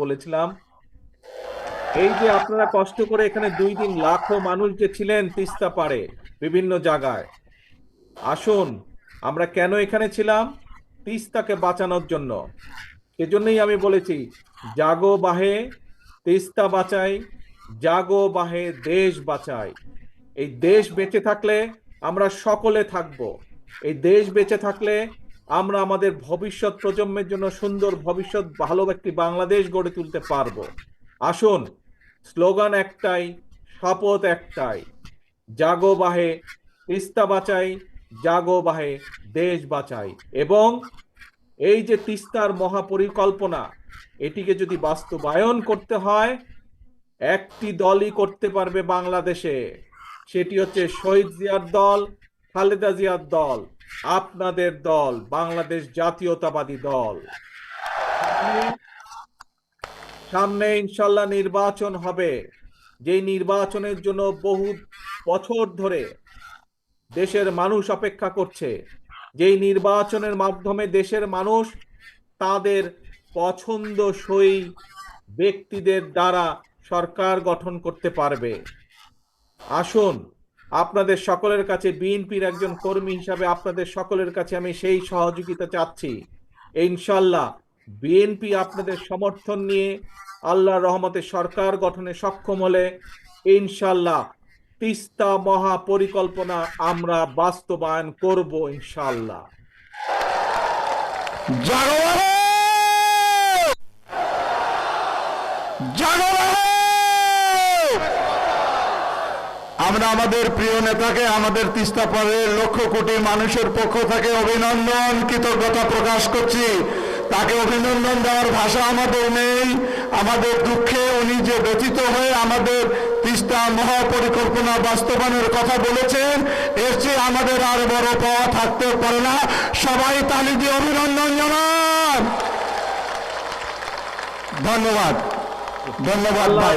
বলেছিলাম। এই যে আপনারা কষ্ট করে এখানে দুই দিন লাখো মানুষ যে ছিলেন তিস্তা পারে বিভিন্ন জায়গায়। আসুন, আমরা কেন এখানে ছিলাম? তিস্তাকে বাঁচানোর জন্য। সেজন্যই আমি বলেছি, জাগো বাহে তিস্তা বাঁচাই, জাগো বাহে দেশ বাঁচাই। এই দেশ বেঁচে থাকলে আমরা সকলে থাকব। এই দেশ বেঁচে থাকলে আমরা আমাদের ভবিষ্যৎ প্রজন্মের জন্য সুন্দর ভবিষ্যৎ, ভালো একটি বাংলাদেশ গড়ে তুলতে পারব। আসুন, স্লোগান একটাই, শপথ একটাই, জাগো বাহে, তিস্তা বাঁচাই, জাগো বাহে, দেশ বাঁচাই। এবং এই যে তিস্তার মহাপরিকল্পনা, এটিকে যদি বাস্তবায়ন করতে হয়, একটি দলই করতে পারবে বাংলাদেশে। সেটি হচ্ছে শহীদ জিয়ার দল, খালেদা জিয়ার দল। আপনাদের দল, বাংলাদেশ জাতীয়তাবাদী দল। সামনে ইনশাল্লাহ নির্বাচন হবে। যেই নির্বাচনের জন্য বহু বছর ধরে দেশের মানুষ অপেক্ষা করছে, যেই নির্বাচনের মাধ্যমে দেশের মানুষ তাদের পছন্দসই ব্যক্তিদের দ্বারা সরকার গঠন করতে পারবে। আসুন আপনাদের সকলের কাছে, বিএনপির একজন কর্মী হিসাবে আপনাদের সকলের কাছে আমি সেই সহযোগিতা চাচ্ছি। ইনশাল্লাহ, বিএনপি আপনাদের সমর্থন নিয়ে আল্লাহ রহমতে সরকার গঠনে সক্ষম হলে ইনশাল্লাহ তিস্তা মহা পরিকল্পনা আমরা বাস্তবায়ন করব ইনশাল্লাহ জাগো বাহে! জাগো বাহে! আমরা আমাদের প্রিয় নেতাকে আমাদের তিস্তা পাড়ের লক্ষ কোটি মানুষের পক্ষ থেকে অভিনন্দন কৃতজ্ঞতা প্রকাশ করছি। তাকে অভিনন্দন দেওয়ার ভাষা আমাদের নেই। আমাদের দুঃখে উনি যে ব্যথিত হয়ে আমাদের তিস্তা মহাপরিকল্পনা বাস্তবায়নের কথা বলেছেন এর চেয়ে আমাদের আর বড় পাওয়া থাকতে পারে না। সবাই তালি দিয়ে অভিনন্দন জানান। ধন্যবাদ। ধন্যবাদ ভাই।